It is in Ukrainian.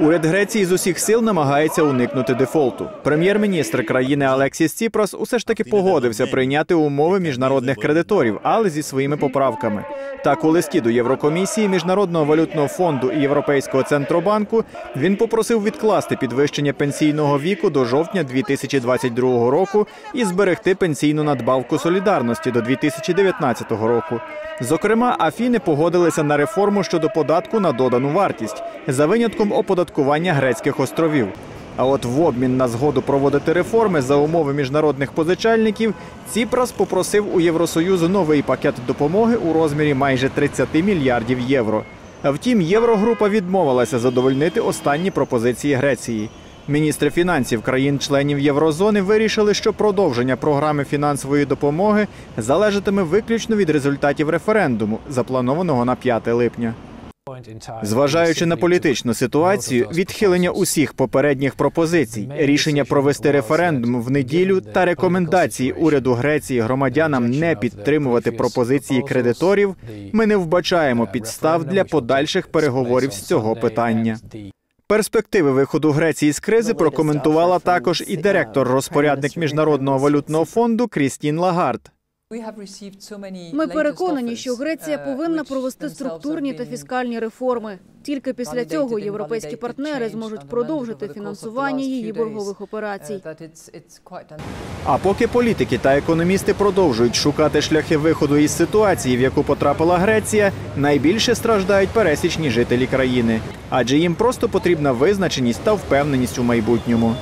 Уряд Греції з усіх сил намагається уникнути дефолту. Прем'єр-міністр країни Алексіс Ціпрас усе ж таки погодився прийняти умови міжнародних кредиторів, але зі своїми поправками. Так, у листі до Єврокомісії, Міжнародного валютного фонду і Європейського центробанку він попросив відкласти підвищення пенсійного віку до жовтня 2022 року і зберегти пенсійну надбавку солідарності до 2019 року. Зокрема, Афіни погодилися на реформу щодо податку на додану вартість за винятком оподаткування грецьких островів. А от в обмін на згоду проводити реформи за умови міжнародних позичальників Ціпрас попросив у Євросоюзу новий пакет допомоги у розмірі майже 30 мільярдів євро. А Втім, Єврогрупа відмовилася задовольнити останні пропозиції Греції. Міністри фінансів країн-членів Єврозони вирішили, що продовження програми фінансової допомоги залежатиме виключно від результатів референдуму, запланованого на 5 липня. Зважаючи на політичну ситуацію, відхилення усіх попередніх пропозицій, рішення провести референдум в неділю та рекомендації уряду Греції громадянам не підтримувати пропозиції кредиторів, ми не вбачаємо підстав для подальших переговорів з цього питання. Перспективи виходу Греції з кризи прокоментувала також і директор-розпорядник міжнародного валютного фонду Крістін Лагард. Ми переконані, що Греція повинна провести структурні та фіскальні реформи. Тільки після цього європейські партнери зможуть продовжити фінансування її боргових операцій. А поки політики та економісти продовжують шукати шляхи виходу із ситуації, в яку потрапила Греція, найбільше страждають пересічні жителі країни, адже їм просто потрібна визначеність та впевненість у майбутньому.